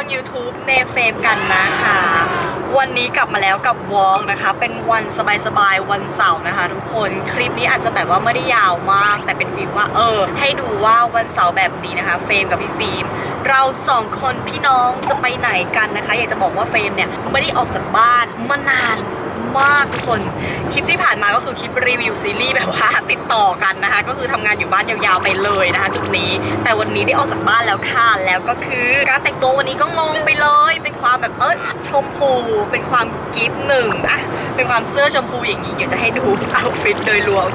อง YouTube เนเฟมกันนะคะ วันนี้กลับมาแล้วกับวอล์กนะคะ เป็นวันสบายๆ วันเสาร์นะคะ ทุกคนคลิปนี้อาจจะแบบว่าไม่ได้ยาวมาก แต่เป็นฟีลว่าเออ ให้ดูว่าวันเสาร์แบบนี้นะคะ เฟมกับพี่ฟิล์มเราสองคนพี่น้องจะไปไหนกันนะคะ อยากจะบอกว่าเฟมเนี่ยไม่ได้ออกจากบ้านมานาน มากทุกคน คลิปที่ผ่านมาก็คือคลิปรีวิวซีรีส์แบบว่าติดต่อกันนะคะ ก็คือทำงานอยู่บ้านยาวๆไปเลยนะคะ จุดนี้ แต่วันนี้ได้ออกจากบ้านแล้วค่ะ แล้วก็คือ การแต่งตัววันนี้ก็งงไปเลย เป็นความแบบเออชมพู เป็นความกิฟต์หนึ่งอะเป็นความเสื้อชมพูอย่างนี้เดี๋ยวจะให้ดูเอาฟิตโดยรวม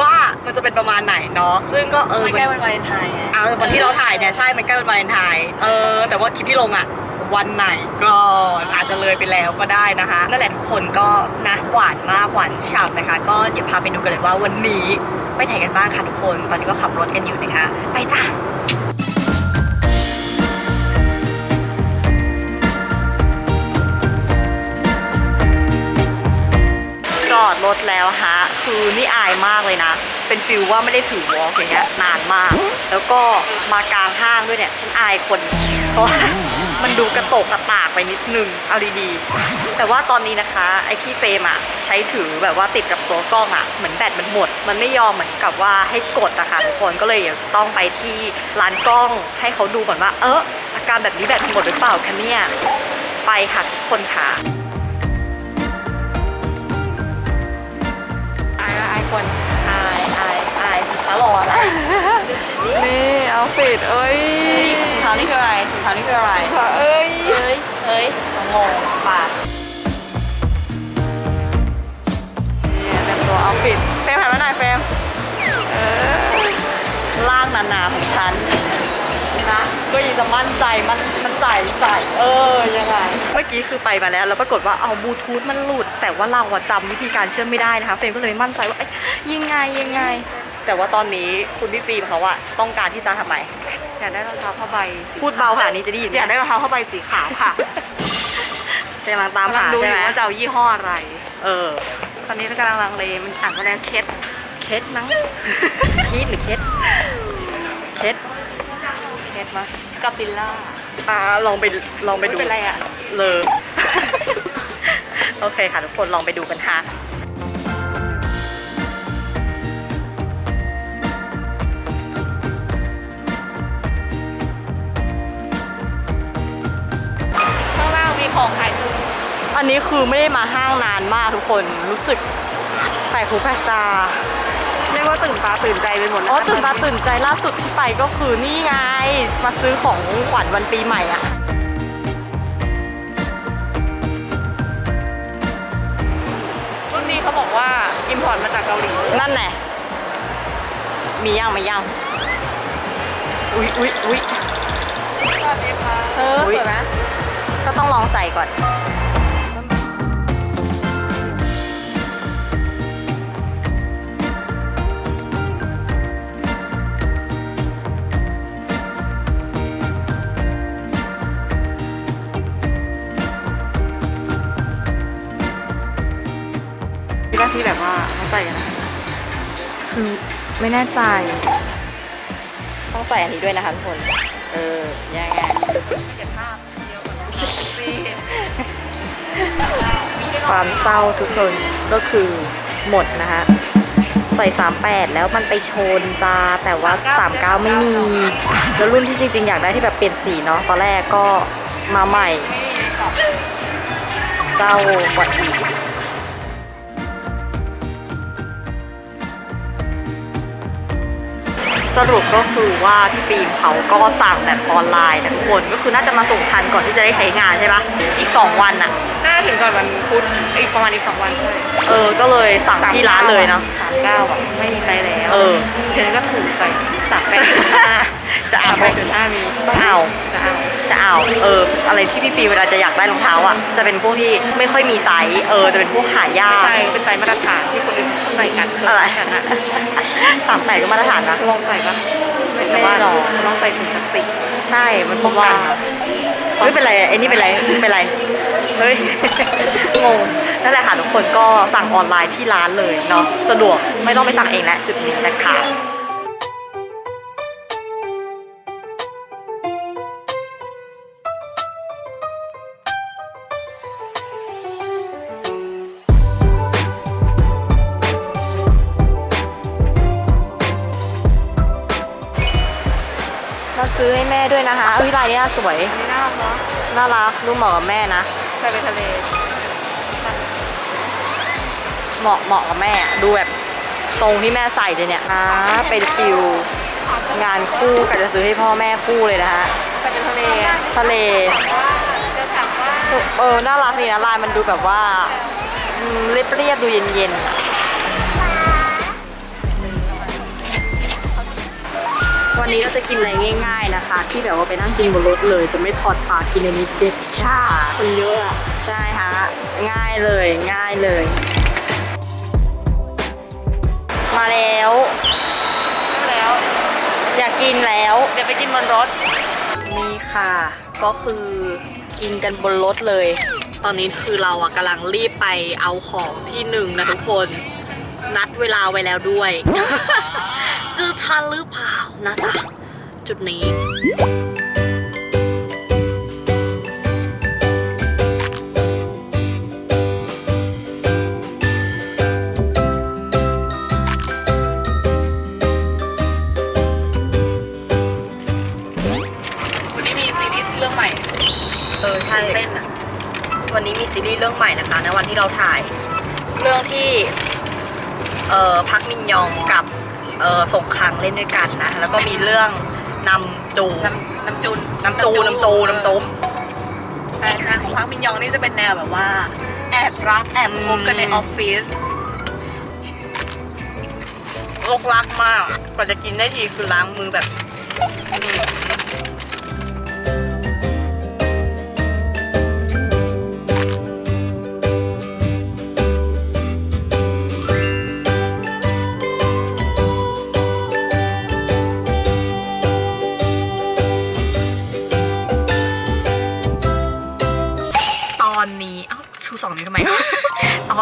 ว่ามันจะเป็นประมาณไหนเนาะ ซึ่งก็เออไม่ใกล้วันวาเลนไทน์ไงเอาวันที่เราถ่ายเนี่ยใช่ มันใกล้วันวาเลนไทน์ เออ แต่ว่าคลิปที่ลงอะ วันไหนก็อาจจะเลยไปแล้วก็ได้นะคะนั่นแหละทุกคนก็นะหวานมากหวานฉ่ำนะคะ ก็เดี๋ยวพาไปดูกันเลยว่าวันนี้ไปไหนกันบ้างค่ะทุกคน ตอนนี้ก็ขับรถกันอยู่นะคะ ไปจ้ะจอดรถแล้วฮะ คือนี่อายมากเลยนะ เป็นฟิลว่าไม่ได้ถือวอล์กอย่างเงี้ยนานมาก แล้วก็มากลางห้างด้วยเนี่ย ฉันอายคนเพราะว่ามันดูกระโตกกระตากไปนิดนึงเอาดีๆ แต่ว่าตอนนี้นะคะไอ้ที่เฟรมอะใช้ถือแบบว่าติดกับตัวกล้องอะเหมือนแบตมันหมด มันไม่ยอมเหมือนกับว่าให้กดอะค่ะทุกคนก็เลยเดี๋ยวจะต้องไปที่ร้านกล้องให้เขาดูก่อนว่า เอออาการแบบนี้แบตมันหมดหรือเปล่าคะเนี่ยไปค่ะทุกคนค่ะอายอายคนอายอาย อายสิคะรออะไรดูชุดนี้นี่เอาฟิตเอ้ยถุงเท้านี่คืออะไรถุงเท้านี่คืออะไรเอ้ยเฮ้ยเฮ้ยงงป่ะเนี่ยเป็นตัวเอาฟิตเฟรมหันมาหน่อยเฟรมเออล่างหนาๆของฉันนะก็ยังจะมั่นใจมันมันใจใส่เออยังไง เมื่อกี้คือไปมาแล้ว แล้วปรากฏว่าเอาบลูทูธมันหลุด แต่ว่าเราอะจำวิธีการเชื่อมไม่ได้นะคะ เฟรมก็เลยมั่นใจว่าเอ้ยยังไงยังไง แต่ว่าตอนนี้คุณพี่ฟิล์มเขาอะต้องการที่จะทำไมอยากได้รองเท้าผ้าใบสีพูดเบาขนาดนี้จะได้ยินหมอยากได้รองเท้าผ้าใบสีขาวค่ะกำลังตามหากำลังดูอใช่ยู่ไหมว่าจะเอายี่ห้ออะไร เออ ตอนนี้กำลังลังเลมันอ่านว่าแล้วเคสเคสมั้ง คีดหรือเคสเคสเคสมั้ยกาฟิลล่า อ่าลองไปลองไปดูไม่เป็นไรอะ เลย โอเคค่ะทุกคนลองไปดูกันค่ะ อันนี้คือไม่ได้มาห้างนานมากทุกคนรู้สึกแปลกหูแปลกตาเรียกว่าตื่นตาตื่นใจไปหมดเลยอ๋อตื่นตาตื่นใจล่าสุดที่ไปก็คือนี่ไงมาซื้อของขวัญวันปีใหม่อะรุ่นนี้เขาบอกว่าอิมพอร์ตมาจากเกาหลีนั่นแหละมียังมียังอุ๊ยอุ๊ยอุ๊ยสวัสดีค่ะเอออุ๊ยสวยไหมก็ต้องลองใส่ก่อน ที่ว่าที่แบบว่าเขาใส่กันนะคือไม่แน่ใจต้องใส่อันนี้ด้วยนะคะทุกคน เออยังไงเก็บภาพเดียวกับน้องซีความเศร้าทุกคนก็คือหมดนะคะใส่ 38 แล้วมันไปชนจ้าแต่ว่า 39 ไม่มี แล้วรุ่นที่จริง ๆ อยากได้ที่แบบเปลี่ยนสีเนาะตอนแรกก็มาใหม่เศร้ากว่าอีก สรุปก็คือว่าพี่ฟิล์มเขาก็สั่งแบบออนไลน์นะทุกคนก็คือน่าจะมาส่งทันก่อนที่จะได้ใช้งานใช่ปะอีก 2 วันอะน่าถึงก่อนวันพุธอีกประมาณอีกสองวันใช่เออ ก็เลยสั่งที่ร้านเลยเนาะสามเก้าอะไม่มีไซส์แล้วเออฉันก็ถูกไปสามแปดจุดห้า จะเอาสามแปดจุดห้ามีเอาจะเอาจะเอาเอออะไรที่พี่ฟิล์มเวลาจะอยากได้รองเท้าอะจะเป็นพวกที่ไม่ค่อยมีไซส์เออจะเป็นพวกหายาไม่กใช่เป็นไซส์มาตรฐานที่คนอื่นเขาใส่กันอะไรฉันอะสามแปดก็มาตรฐานนะลองใส่ปะไม่แต่ว่าลองลองใส่ถุงพลาสติกใช่มันเพราะว่าเฮ้ยเป็นไรไอ้นี่เป็นไรเป็นไรเฮ้ยงงนั่นแหละค่ะทุกคนก็สั่งออนไลน์ที่ร้านเลยเนาะสะดวกไม่ต้องไปสั่งเองแล้วจุดนี้นะคะ ซื้อให้แม่ด้วยนะคะเอ้ยลายเนี้ยสวยอันนี้น่ารักเนาะน่ารักดูเหมาะกับแม่นะ ใส่ไปทะเลเหมาะเหมาะกับแม่อะดูแบบทรงที่แม่ใส่เลยเนี่ยนะเป็นฟิลงานคู่กันจะซื้อให้พ่อแม่คู่เลยนะฮะ ใส่ไปทะเลทะเลจะถามว่า เออ น่ารักดีนะลายมันดูแบบว่าอืมเรียบๆดูเย็นๆอะ วันนี้เราจะกินอะไรง่าย ๆนะคะ ที่แบบว่าไปนั่งกินบนรถเลย จะไม่ถอดปากกินอันนี้เด็ดค่ะคนเยอะอะใช่ฮะง่ายเลยง่ายเลย มาแล้วแล้ว อยากกินแล้ว เดี๋ยวไปกินบนรถนี่ค่ะ ก็คือกินกันบนรถเลย ตอนนี้คือเราอะกำลังรีบไปเอาของที่หนึ่งนะทุกคน นัดเวลาไว้แล้วด้วย จะทันหรือเปล่านะจ๊ะ จุดนี้ วันนี้มีซีรีส์เรื่องใหม่เออใช่เต้นอะวันนี้มีซีรีส์เรื่องใหม่นะคะในวันที่เราถ่าย เรื่องที่ เอ่อพักมินยองกับ เอ่อสงครางเล่นด้วยกันนะ แล้วก็มีเรื่องนำจูน้ำน้ำจูนน้ำจูน้ำจูน้ำจูใช่ใช่ของพักมินยองนี่จะเป็นแนวแบบว่า แอบรักแอบคบกันในออฟฟิศโลกรักมาก กว่าจะกินได้ทีคือล้างมือแบบ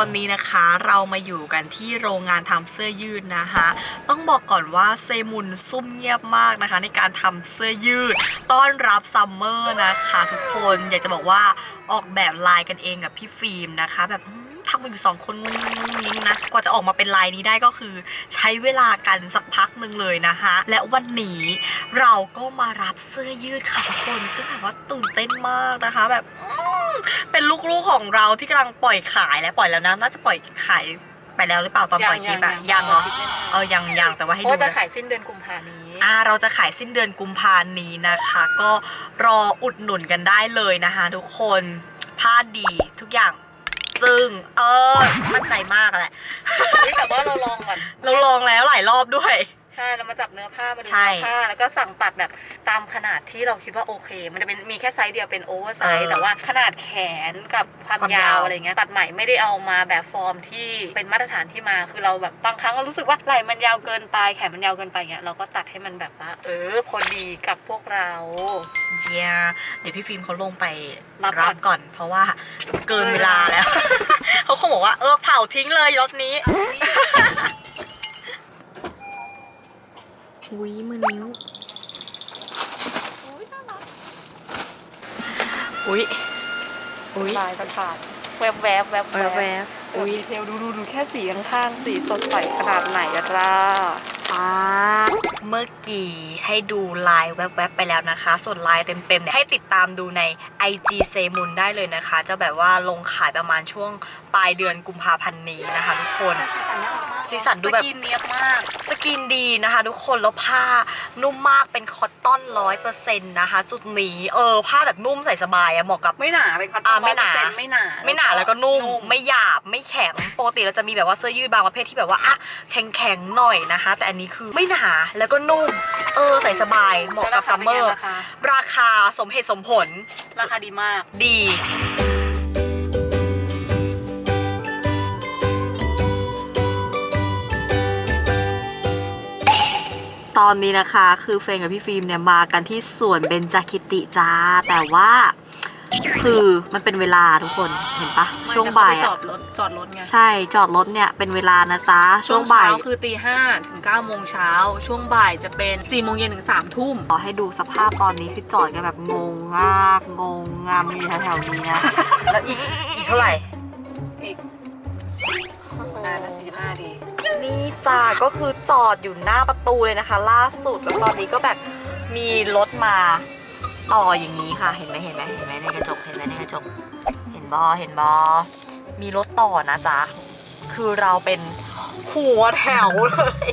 อนนี้นะคะเรามาอยู่กันที่โรงงานทำเสื้อยืดนะคะ ต้องบอกก่อนว่าเซมุนซุ่มเงียบมากนะคะ ในการทำเสื้อยืด ต้อนรับซัมเมอร์นะคะ ทุกคนอยากจะบอกว่าออกแบบลายกันเองกับพี่ฟิล์มนะคะแบบ ทำกันอยู่สองคนงงงิ้งนะกว่าจะออกมาเป็นลายนี้ได้ก็คือ ใช้เวลากันสักพักหนึ่งเลยนะคะ และวันนี้เราก็มารับเสื้อยืดค่ะทุกคน ซึ่งแบบว่าตื่นเต้นมากนะคะ แบบอืมเป็นลูกๆของเราที่กำลังปล่อยขายและปล่อยแล้วนะน่าจะปล่อยขายไปแล้วหรือเปล่าตอนปล่อยคลิปอะยังเหรอเออยังยังแต่ว่าให้เพราะดูว่าจะนะขายสิ้นเดือนกุมภานี้อ่าเราจะขายสิ้นเดือนกุมภานี้นะคะ ก็รออุดหนุนกันได้เลยนะคะ ทุกคนผ้าดีทุกอย่าง ซึ่งเออมั่นใจมากแหละนี่แต่ว่าเราลองก่อนเราลองแล้วหลายรอบด้วย ใช่เรามาจับเนื้อผ้ามาดูใช่เนื้อผ้าแล้วก็สั่งตัดแบบตามขนาดที่เราคิดว่าโอเค มันจะเป็นมีแค่ไซส์เดียวเป็นโอเวอร์ไซเอส์อแต่ว่าขนาดแขนกับความความยายาววอะไรเงี้ยตัดใหม่ไม่ได้เอามาแบบฟอร์มที่เป็นมาตรฐานที่มาคือเราแบบบางครั้งเรารู้สึกว่าไหล่มันยาวเกินไปแขนมันยาวเกินไปเงี้ยเราก็ตัดให้มันแบบว่าเออพอดีกับพวกเราเยียเดี๋ยวพี่ฟิล์มเขาลงไปรับก่อนรับก่อนเพราะว่าเกินเวลาแล้วเขาคงบอกว่าเออเผาทิ้งเลยรถนี้ อุ้ยมือนิ้วอุ้ยอุ้ยลายประสาทแวบแวบแวบแวบแวบอุ้อุ้ยยดีเทลดูดูดูแค่สีข้างๆสีสดใสขนาดไหนอะล่ะอ่าเมื่อกี้ให้ดูลายแวบๆไปแล้วนะคะ ส่วนลายเต็มๆเนี่ยให้ติดตามดูใน IG เซมุนได้เลยนะคะ จะแบบว่าลงขายประมาณช่วงปลายเดือนกุมภาพันธ์นี้นะคะทุกคนสีสันน่ารักมาก สีสันดูแบบ สกินเนียบมาก สกินดีนะคะทุกคนแล้วผ้านุ่มมากเป็นคอตตอนร้อยเปอร์เซ็นต์นะคะจุดนี้เออผ้าแบบนุ่มใส่สบายอะเหมาะกับ ไม่หนาเป็นคอตตอ่าอนไม่หนา 100%ไม่หนาไม่หนาแล้วก็นุ่มไม่หยาบไม่แข็งปกติเราจะมีแบบว่าเสื้อยืดบางประเภทที่แบบว่าอะแข็งแข็งๆหน่อยนะคะ แต่อันนี้คือไม่หนาแล้วก็นุ่ม เออใส่สบายเหมาะกับซัมเมอร์ ราคาราคาสมเหตุสมผลราคาดีมาก ดี ตอนนี้นะคะ คือเฟรนกับพี่ฟิล์มเนี่ยมากันที่สวนเบญจคิติจ้า แต่ว่าคือมันเป็นเวลาทุกคนเห็นปะช่วงบ่ายจออะดรถจอดรถไงใช่จอดรถเนี่ยเป็นเวลานะจ๊ะช่วงบ่ายเช้คือตีห้าถึงเก้าโมงเช้า ช่วงบ่ายจะเป็นสี่โมงเย็นถึงสามทุ่ม ขอให้ดูสภาพตอนนี้คือจอดกันแบบงงมากงงงามอยู่แถวๆนี้นะ แล้วอีกอีกเท่าไหร่อีก นานละ45ดี นี่จ้าก็คือจอดอยู่หน้าประตูเลยนะคะ ล่าสุดแล้วตอนนี้ก็แบบมีรถมาต่ออย่างนี้ค่ะ เห็นไหมเห็นไหมเห็นไหมในกระจกเห็นไหมในกระจก เห็นบอเห็นบอมีรถต่อนะจ๊ะคือเราเป็นหัวแถวเลย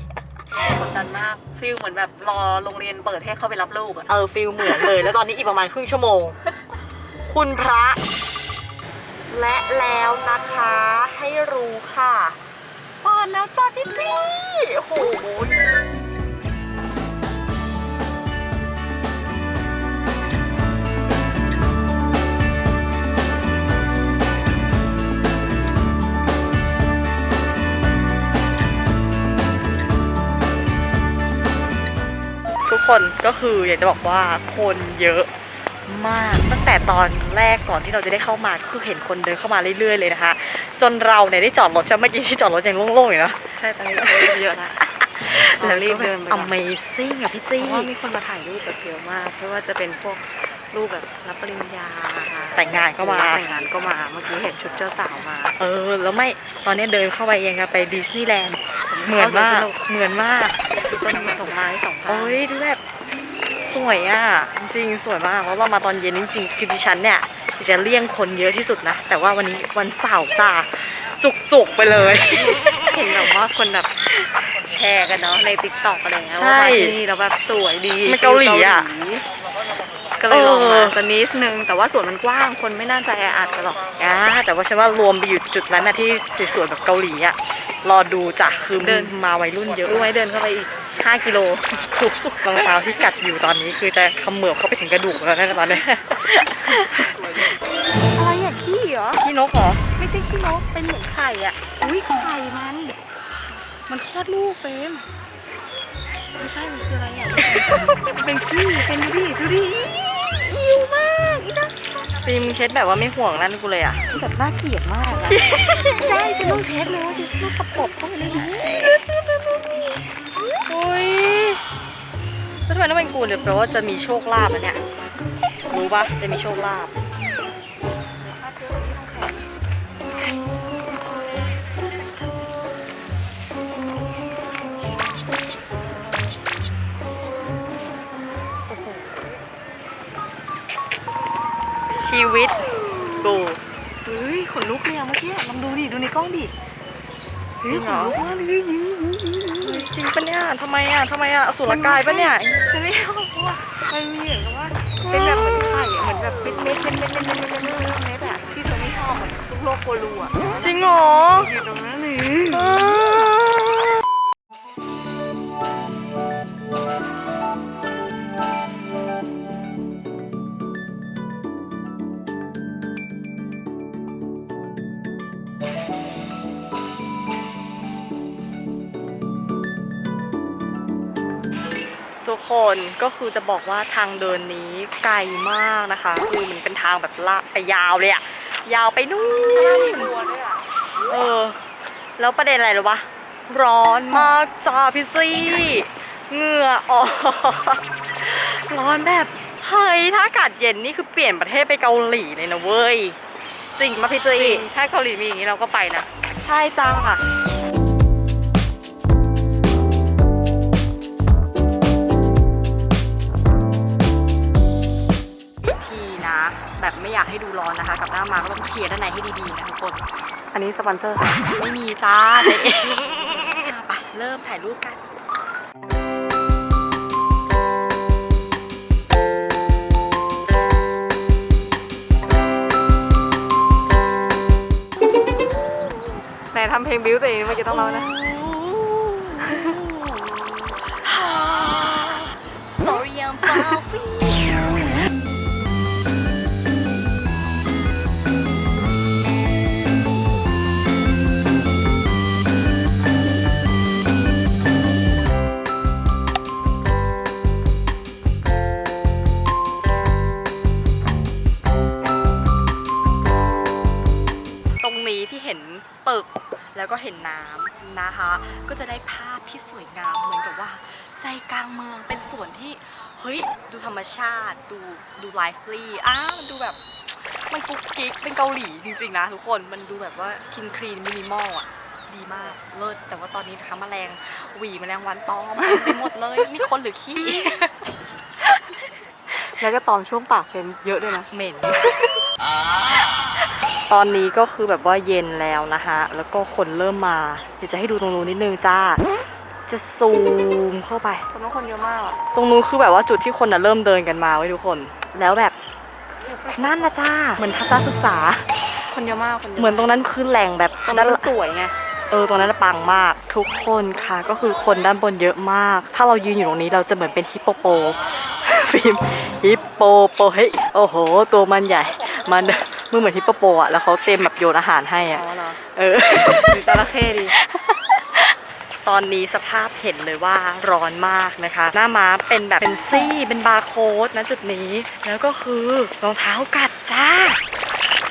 กดดันมากฟิลเหมือนแบบรอโรงเรียนเปิดให้เข้าไปรับลูกอะเออฟิลเหมือนเลย แล้วตอนนี้อีกประมาณครึ่งชั่วโมง คุณพระ และแล้วนะคะให้รู้ค่ะเปิดแล้วจ้าพี่จี้โอ้โหทุกคนก็คืออยากจะบอกว่าคนเยอะ มาก ตั้งแต่ตอนแรกก่อนที่เราจะได้เข้ามาก็คือเห็นคนเดินเข้ามาเรื่อยๆเลยนะคะ จนเราเนี่ยได้จอดรถใช่ไหมเมื่อกี้ที่จอดรถยังโล่งๆอยู่นะใช่ตอนนี้เยอะละแล้วรีรีบบเดิเดินนไปไป Amazing อะพี่เพจี้ราะว่ามีคนมาถ่ายรูปแบบเยอะมากไม่ว่าจะเป็นพวกรูปแบบรับปริญญาแต่งงานก็มาแต่งงานก็มาเมื่อกี้เห็นชุดเจ้าสาวมา เออ แล้วไม่ตอนนี้เดินเข้าไปยังไงไปดิสนีย์แลนด์เหมือนมากสนุกเหมือนมากต้นดอกไม้สองพันโอ้ยดูแบบ สวยอะ จริงๆสวยมากเพราะว่ามาตอนเย็นจริงๆคือดิฉันเนี่ยดิฉันเลี่ยงคนเยอะที่สุดนะ แต่ว่าวันนี้วันเสาร์จ้าจุกๆไปเลย เห็นแบบว่าคนแบบแชร์กันเนาะในติ๊กต็อกอะไรเงี้ยใช่ว่ามาที่นี่แล้วแบบสวยดีมันเกาหลีอะก็เลยลองเอมาอสักนิดนึง แต่ว่าสวนมันกว้างคนไม่น่าจะแออัดกันหรอก อ่าแต่ว่าฉันว่ารวมไปอยู่จุดนั้นนะที่สวยๆแบบเกาหลีอะ รอดูจ้ะคือเดิน มาวัยรุ่นเยอะ รู้ไหมเดินเข้าไปอีก 5กิโลรองเท้าที่กัดอยู่ตอนนี้คือจะเขมือบเข้าไปถึงกระดูกแล้วนะตอนนี้อะไรอะขี้เหรอขี้นกเหรอไม่ใช่ขี้นกเป็นเหมือนไข่อะอุ้ยไข่มัน มันคลอดลูกเฟรมไม่ใช่มันคืออะไรอะเป็นขี้เป็นดูดิดูดิอิวมากอีน่าฟิล์มเช็ดแบบว่าไม่ห่วงนั่นกูเลยอะแบบน่าเกลียดมากอะใช่ฉันต้องเช็ดเลยว่าจะฉันต้องตะปบเข้าไปเลยน แล้วทำไมต้องเป็นกูเนี่ยแปลว่าจะมีโชคลาภอะเนี่ย รู้ปะจะมีโชคลาภชีวิตกูเฮ้ยขนลุกเลยอะเมื่อกี้ลองดูดิ ดูในกล้องดิจริงเหรอฮ้ยขนลุกมากเลยจ ริงปะเนี่ยทำไมอะทำไมอะอสุรกายปะเนี่ยฉันไม่เอาเพราะว่ามันมีเหมือนกับว่าเป็นแบบเหมือนไข่อะเหมือนแบบเม็ดเม็ดเม็ดเม็ดเม็ดเม็ดเม็ดเม็ดเม็ดเม็ดอะที่เธอไม่ชอบเหมือนลูกโลกโกลูอะจริงเหรออยู่ตรงนั้นเลย คนก็คือจะบอกว่าทางเดินนี้ไกลมากนะคะ คือมันเป็นทางแบบลากไปยาวเลยอะยาวไปนู่นตัวด้วยอะเออ แล้วประเด็นอะไรรู้ปะร้อนมากจ้าพี่ซี่เหงื่อออกร้อนแบบ เฮ้ย ถ้าอากาศเย็นนี่คือเปลี่ยนประเทศไปเกาหลีเลยนะเว้ย จริงปะพี่จริซี่งถ้าเกาหลีมีอย่างนี้เราก็ไปนะ ใช่จ้าที เคลียร์ด้านในให้ดีๆนะทุกคน อันนี้สปอนเซอร์ค่ะ ไม่มีจ้าใช้เองไปเริ่มถ่ายรูปกันไหนทำเพลงบิวตัวเองเมื่อกี้ต้องร้องนะ Sorry I'm far ที่สวยงามเหมือนกับว่า ใจกลางเมืองเป็นส่วนที่เฮ้ยดูธรรมชาติ ดูดูไลฟ์ลี่อ้ามันดูแบบมันกุ๊กกิ๊กเป็นเกาหลีจริงๆนะทุกคนมันดูแบบว่าคินครีนมินิมอลอะดีมากเลิศแต่ว่าตอนนี้นะคะแมลงหวีแมลงวันตอมเต็มไปหมดเลยนี่คนหรือขี้แล้วก็ตอมช่วงปากเฟรมเยอะด้วยนะเหม็น ตอนนี้ก็คือแบบว่าเย็นแล้วนะคะ แล้วก็คนเริ่มมา เดี๋ยวจะให้ดูตรงนู้นนิดนึงจ้า จะซูมเข้าไป คนน้องคนเยอะมากอะตรงนู้นคือแบบว่าจุดที่คนน่ะเริ่มเดินกันมาไว้ยทุกคน แล้วแบบนั่นนะจ้า เหมือนทัศนศึกษา คนเยอะมากคนเยอะเหมือนตรงนั้นคือแหล่งแบบตรงนั้นด้านสวยไง เออตรงนั้นนะปังมาก ทุกคนค่ะก็คือคนด้านบนเยอะมาก ถ้าเรายืนอยู่ตรงนี้เราจะเหมือนเป็นฮิปโปโป ฟิล์มฮิปโปโปเฮ้ยโอ้โห ตัวมันใหญ่ มันมึงเหมือนฮิปโปโปอะแล้วเขาเต็มแบบโยนอาหารให้อ๋อะอเหรอเออ หรือจระเข้ดี ตอนนี้สภาพเห็นเลยว่าร้อนมากนะคะ หน้าม้าเป็นแบบเป็นซี่ เป็นบาร์โค้ดนะจุดนี้ แล้วก็คือรองเท้ากัดจ้า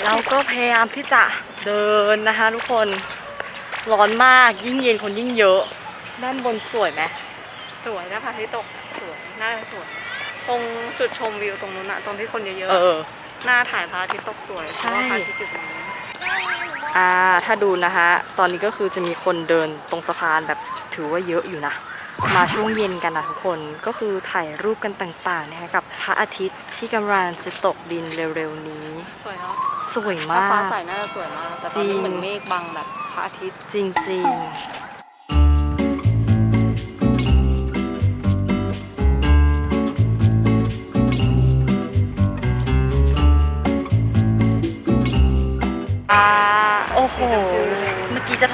เราก็พยายามที่จะเดินนะคะทุกคน ร้อนมาก ยิ่งเย็นคนยิ่งเยอะ ด้านบนสวยไหมสวยนะพระอาทิตย์ตกสวยน่าจะสวย ตรงจุดชมวิวตรงนู้นอะตรงที่คนเยอะเออ ๆหน้าถ่ายพระอาทิตย์ตกสวยเพราะว่าพระอาทิตย์อยู่ตรงนี้ อ่าถ้าดูนะคะ ตอนนี้ก็คือจะมีคนเดินตรงสะพานแบบถือว่าเยอะอยู่นะ มาช่วงเย็นกันนะทุกคนก็คือถ่ายรูปกันต่างๆนะคะกับพระอาทิตย์ที่กำลังจะตกดินเร็วๆนี้ สวยเนาะสวยถ้าฟ้ามาก ใสน่าจะสวยมากแต่ตอนจรินี้งเหมือนเมฆบังแบบพระอาทิตย์ จริงๆ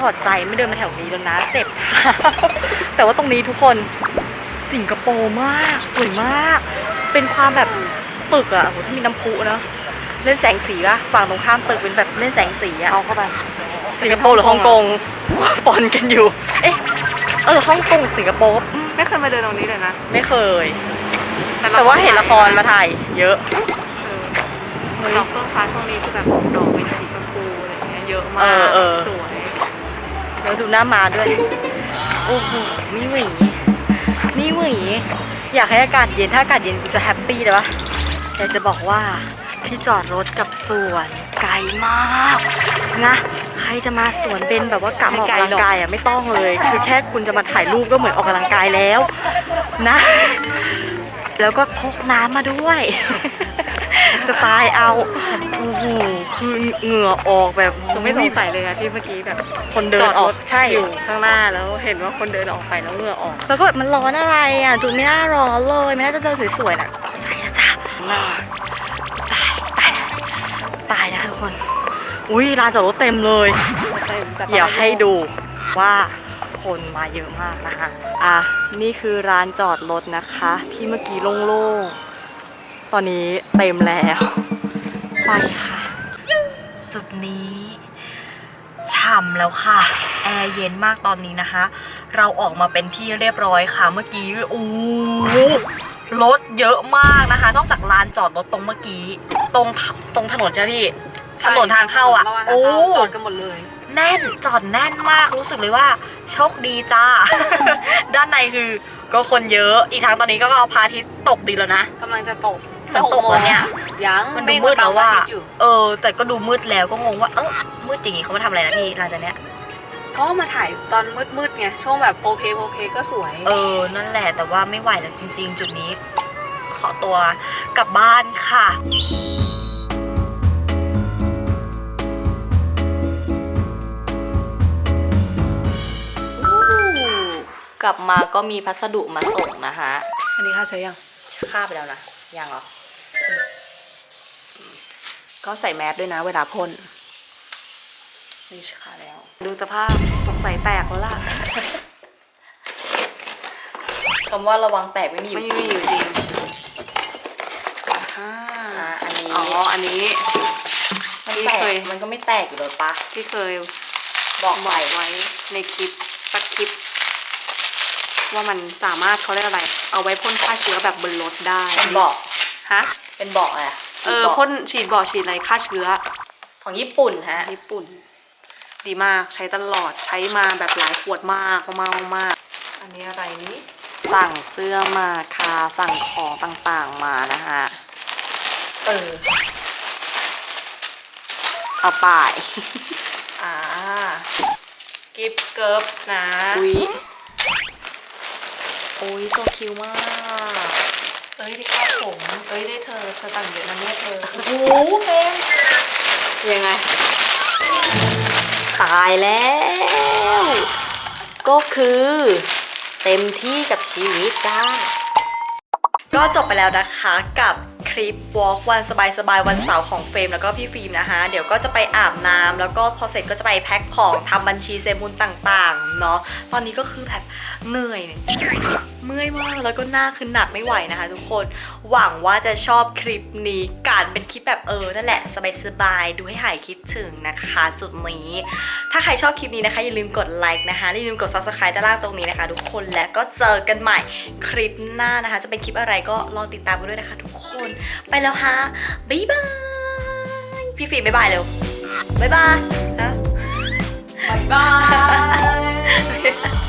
ถอดใจไม่เดินมาแถวนี้แล้วนะ เจ็บเท้าแต่ว่าตรงนี้ทุกคนสิงคโปร์มาก สวยมาก เป็นความแบบตึกอะโอ้โหถ้ามีน้ำพุนะเล่นแสงสีป่ะฝั่งตรงข้ามตึกเป็นแบบเล่นแสงสีอะเอาเข้าไปสิงคโปร์หรือฮ่องกงปนกันอยู่ เอ๊ะเออฮ่องกงกับสิงคโปร์อืมไม่เคยมาเดินตรงนี้เลยนะ ไม่เคย แต่ว่าเห็นละครมาถ่ายเยอะเออดอกเฟื่องฟ้าช่วงนี้คือแบบดอกเป็นสีชมพูอะไรอย่างเงี้ยเยอะมาเอกอเออสวย แล้วดูหน้ามาด้วย โอ้โห มีหวีมีหวีอยากให้อากาศเย็น ถ้าอากาศเย็นกูจะแฮปปี้เลยปะแต่จะบอกว่าที่จอดรถกับสวนไกลมากนะ ใครจะมาสวนเป็นแบบว่ากลับออกกำลังกายอะไม่ต้องเลย คือแค่คุณจะมาถ่ายรูปก็เหมือนออกกำลังกายแล้วนะ แล้วก็พกน้ำมาด้วย จะตายเอาโอ้โหคือเหงื่อออกแบบจะไม่สงสัยเลยอะที่เมื่อกี้แบบคนเดินออกใช่อยู่ข้างหน้าแล้วเห็นว่าคนเดินออกไปแล้วเหงื่อออก แล้วก็แบบมันร้อนอะไรอะดูไม่น่าร้อนเลยไม่น่าจะเดินสวยๆนะเข้าใจนะจ๊ะตายตายนะตายนะทุกคน อุ้ยลานจอดรถเต็มเลยเดี๋ยวให้ดูว่าคนมาเยอะมากนะคะ อะ นี่คือร้านจอดรถนะคะ ที่เมื่อกี้โล่งๆ ตอนนี้เต็มแล้ว ไปค่ะ จุดนี้ฉ่ำแล้วค่ะ แอร์เย็นมากตอนนี้นะคะ เราออกมาเป็นที่เรียบร้อยค่ะเมื่อกี้โอ้โหรถเยอะมากนะคะ นอกจากลานจอดรถตรงเมื่อกี้ ตรงถตรงถนนใช่ไหมพี่ถนนทางเข้าอะโอ้จอดกันหมดเลย แน่นจอดแน่นมากรู้สึกเลยว่า โชคดีจ้า ด้านในคือก็คนเยอะอีกทั้งตอนนี้ก็เอาพระอาทิตย์ตกดินแล้วนะกำลังจะตก จะตกแล้วเนี่ยยังมันดูมืดแล้วว่าเฆมันบังพระอาทิตย์อยู่เออ แต่ก็ดูมืดแล้วก็งงว่า เออมืดอย่างงี้เขามาทำอะไรนะพี่หลังจากเนี้ยก็มาถ่ายตอนมืดๆไงช่วงแบบโพเพโพเพก็สวย เออ นั่นแหละแต่ว่าไม่ไหวแล้วจริง ๆ จุดนี้ ขอตัวกลับบ้านค่ะกลับมาก็มีพัสดุมาส่งนะคะ อันนี้ค่าใช้ยัง ค่าไปแล้วนะ ยังเหรอ ก็ใส่แมสด้วยนะเวลาพ่นนี่ค่าแล้ว ดูสภาพสงสัยแตกแล้วล่ะคำว่าระวังแตกไม่มีอยู่ไม่มีอยู่จริงอ่าอันนี้ อ๋อ อันนี้มันแตกมันก็ไม่แตกอยู่เลยปะที่เคยบอกบไปอกไว้ในคลิปสักคลิป ว่ามันสามารถเขาเรียกอะไร เอาไว้พ่นฆ่าเชื้อแบบบนรถได้เป็นบอกฮะ เป็นบอกอะไระเออบอกพ่นฉีดบอกฉีดอะไรฆ่าเชื้อของญี่ปุ่นฮะ ญี่ปุ่น ดีมากใช้ตลอดใช้มาแบบหลายขวดมากมากมาก อันนี้อะไรนี้ สั่งเสื้อมาค่ะสั่งของต่างๆมานะคะเออเอาไป่ายอ่าเกิฟเกิร์ฟนะ อุ้ยโอ้ยโซคิวมาก เอ้ยที่คาผม เอ้ยได้เธอเธอสั่งเยอะนะเนี่ยเธอโอ้โหเฟมยังไง ตายแล้ว ก็คือ เต็มที่กับชีวิตจ้า ก็จบไปแล้วนะคะกับคลิปวอล์กวันสบายๆวันเสาร์ของเฟรมแล้วก็พี่ฟิล์มนะคะ เดี๋ยวก็จะไปอาบน้ำแล้วก็พอเสร็จก็จะไปแพ็คของทำบัญชีเซมุนต่างๆ เนาะตอนนี้ก็คือแบบเหนื่อย เมื่อยมากแล้วก็หน้าคือหนักไม่ไหวนะคะ ทุกคนหวังว่าจะชอบคลิปนี้การเป็นคลิปแบบเออนั่นแหละสบายๆดูให้หายคิดถึงนะคะ จุดนี้ ถ้าใครชอบคลิปนี้นะคะอย่าลืมกดไลค์นะคะอย่าลืมกด subscribe ด้านล่างตรงนี้นะคะ ทุกคนและก็เจอกันใหม่คลิปหน้านะคะ จะเป็นคลิปอะไรก็รอติดตามกันด้วยนะคะ ทุกคนไปแล้วฮะบ๊ายบายพี่ฟิล์มบ๊ายบายเร็วบ๊ายบายฮะบายบาย